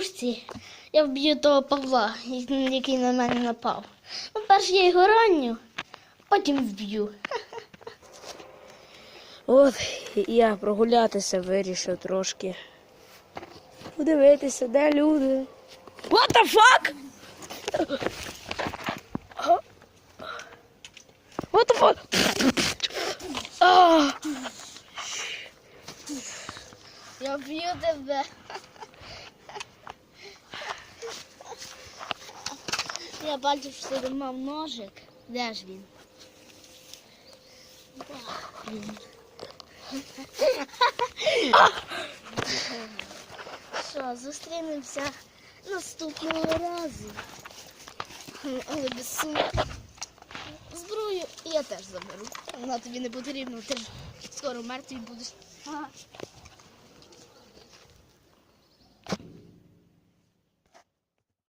ігрушці я вб'ю того Павла, який на мене напав. Ну, перш я його ранню, потім вб'ю. От я прогулятися вирішив трошки. Подивитися, де люди. What the fuck? What the fuck? Я вб'ю тебе. Я бачив, що ти мав ножик. Де ж він? Що, зустрінемося наступного разу. Але без сумки. Зброю я теж заберу. Вона тобі не потрібна, ти ж скоро мертвий будеш.